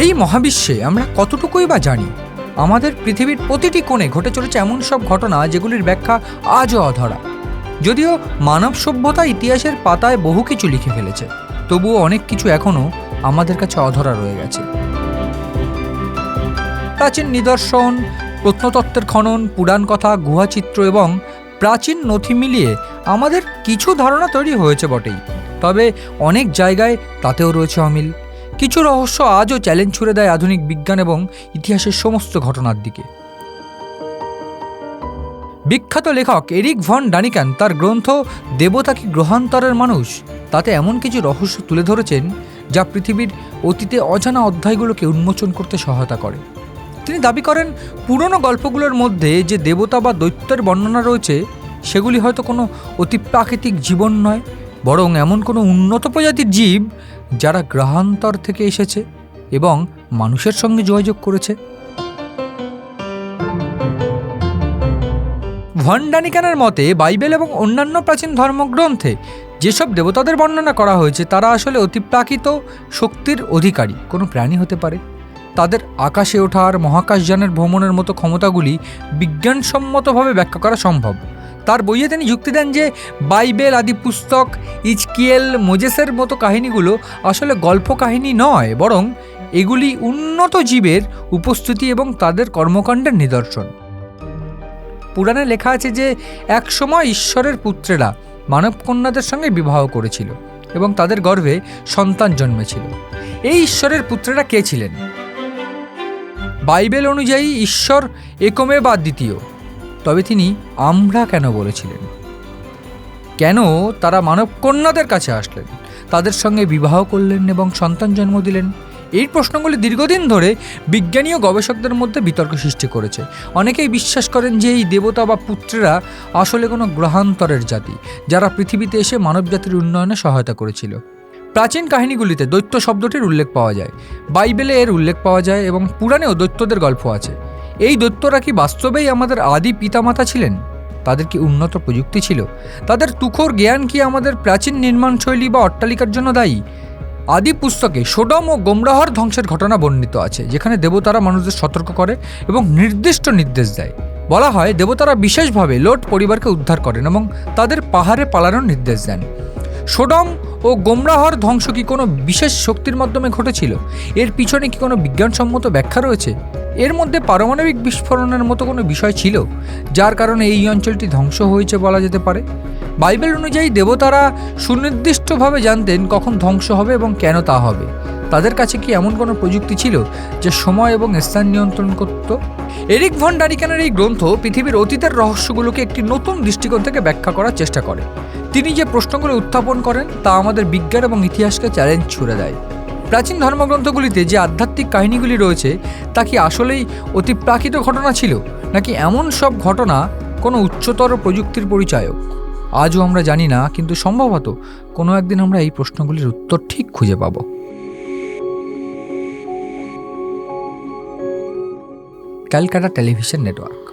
মহাবিশ্বে আমরা কতটুকুই বা জানি? আমাদের পৃথিবীর প্রতিটি কোণে ঘটে চলেছে এমন সব ঘটনা যেগুলির ব্যাখ্যা আজও অধরা। যদিও মানব সভ্যতা ইতিহাসের পাতায় বহু কিছু লিখে ফেলেছে, তবুও অনেক কিছু এখনও আমাদের কাছে অধরা রয়ে গেছে। প্রাচীন নিদর্শন, প্রত্নতত্ত্বের খনন, পুরাণ কথা গুহাচিত্র এবং প্রাচীন নথি মিলিয়ে আমাদের কিছু ধারণা তৈরি হয়েছে বটেই। তবে অনেক জায়গায় তাতেও রয়েছে অমিল। কিছু রহস্য আজও চ্যালেঞ্জ ছুড়ে দেয় আধুনিক বিজ্ঞান এবং ইতিহাসের সমস্ত ঘটনার দিকে। বিখ্যাত লেখক এরিক ভন ডানিকান তার গ্রন্থ দেবতা কি গ্রহান্তরের মানুষ? তাতে এমন কিছু রহস্য তুলে ধরেছেন যা পৃথিবীর অতীতে অজানা অধ্যায়গুলোকে উন্মোচন করতে সহায়তা করে। তিনি দাবি করেন, পুরনো গল্পগুলোর মধ্যে যে দেবতা বা দৈত্যের বর্ণনা রয়েছে, সেগুলি হয়তো কোনো অতিপ্রাকৃতিক জীবন নয়, বরং এমন কোনো উন্নত প্রজাতির জীব যারা গ্রহান্তর থেকে এসেছে এবং মানুষের সঙ্গে যোগাযোগ করেছে। ভন্ডানিকানের মতে, বাইবেল এবং অন্যান্য প্রাচীন ধর্মগ্রন্থে যেসব দেবতাদের বর্ণনা করা হয়েছে, তারা আসলে অতিপ্রাকৃত শক্তির অধিকারী। কোনো প্রাণী হতে পারে। তাদের আকাশে ওঠার, মহাকাশযানের ভ্রমণের মতো ক্ষমতাগুলি বিজ্ঞানসম্মতভাবে ব্যাখ্যা করা সম্ভব। তার বইয়ে তিনি যুক্তি দেন যে বাইবেল, আদি পুস্তক ইচকিয়েল মোজেসের মতো কাহিনীগুলো আসলে গল্প কাহিনী নয়, বরং এগুলি উন্নত জীবের উপস্থিতি এবং তাদের কর্মকাণ্ডের নিদর্শন। পুরাণে লেখা আছে যে একসময় ঈশ্বরের পুত্রেরা মানব কন্যাদের সঙ্গে বিবাহ করেছিল এবং তাদের গর্ভে সন্তান জন্মেছিল। এই ঈশ্বরের পুত্রেরা কে ছিলেন? বাইবেল অনুযায়ী ঈশ্বর একমে বা দ্বিতীয়। তবে তিনি আমরা কেন বলেছিলেন? কেন তারা মানব কন্যাদের কাছে আসলেন? তাদের সঙ্গে বিবাহ করলেন এবং সন্তান জন্ম দিলেন? এই প্রশ্নগুলি দীর্ঘদিন ধরে বিজ্ঞানী ও গবেষকদের মধ্যে বিতর্ক সৃষ্টি করেছে। অনেকেই বিশ্বাস করেন যে এই দেবতা বা পুত্রেরা আসলে কোনো গ্রহান্তরের জাতি, যারা পৃথিবীতে এসে মানবজাতির উন্নয়নে সহায়তা করেছিল। প্রাচীন কাহিনীগুলিতে দৈত্য শব্দটির উল্লেখ পাওয়া যায়। বাইবেলে এর উল্লেখ পাওয়া যায় এবং পুরাণেও দৈত্যদের গল্প আছে। এই দৈত্যরা কি বাস্তবেই আমাদের আদি পিতামাতা ছিলেন? তাদের কি উন্নত প্রযুক্তি ছিল? তাদের তুখোর জ্ঞান কি আমাদের প্রাচীন নির্মাণশৈলী বা অট্টালিকার জন্য দায়ী? আদি পুস্তকে সোডম ও গোমরাহর ধ্বংসের ঘটনা বর্ণিত আছে, যেখানে দেবতারা মানুষদের সতর্ক করে এবং নির্দিষ্ট নির্দেশ দেয়। বলা হয়, দেবতারা বিশেষভাবে লোট পরিবারকে উদ্ধার করেন এবং তাদের পাহাড়ে পালানোর নির্দেশ দেন। সোডম ও গোমরাহর ধ্বংস কি কোনো বিশেষ শক্তির মাধ্যমে ঘটেছিল? এর পিছনে কি কোনো বিজ্ঞানসম্মত ব্যাখ্যা রয়েছে? এর মধ্যে পারমাণবিক বিস্ফোরণের মতো কোনো বিষয় ছিল, যার কারণে এই অঞ্চলটি ধ্বংস হয়েছে বলা যেতে পারে। বাইবেল অনুযায়ী দেবতারা সুনির্দিষ্টভাবে জানতেন কখন ধ্বংস হবে এবং কেন তা হবে। তাদের কাছে কি এমন কোনো প্রযুক্তি ছিল যে সময় এবং স্থান নিয়ন্ত্রণ করত? এরিক ভন ডারিকানের এই গ্রন্থ পৃথিবীর অতীতের রহস্যগুলোকে একটি নতুন দৃষ্টিকোণ থেকে ব্যাখ্যা করার চেষ্টা করে। তিনি যে প্রশ্নগুলো উত্থাপন করেন তা আমাদের বিজ্ঞান এবং ইতিহাসকে চ্যালেঞ্জ ছুড়ে দেয়। প্রাচীন ধর্মগ্রন্থগুলিতে যে আধ্যাত্মিক কাহিনীগুলি রয়েছে, তা কি আসলেই অতিপ্রাকৃত ঘটনা ছিল? নাকি এমন সব ঘটনা কোনো উচ্চতর প্রযুক্তির পরিচায়ক? আজও আমরা জানি না, কিন্তু সম্ভবত কোনো একদিন আমরা এই প্রশ্নগুলির উত্তর ঠিক খুঁজে পাব। Calcutta television network.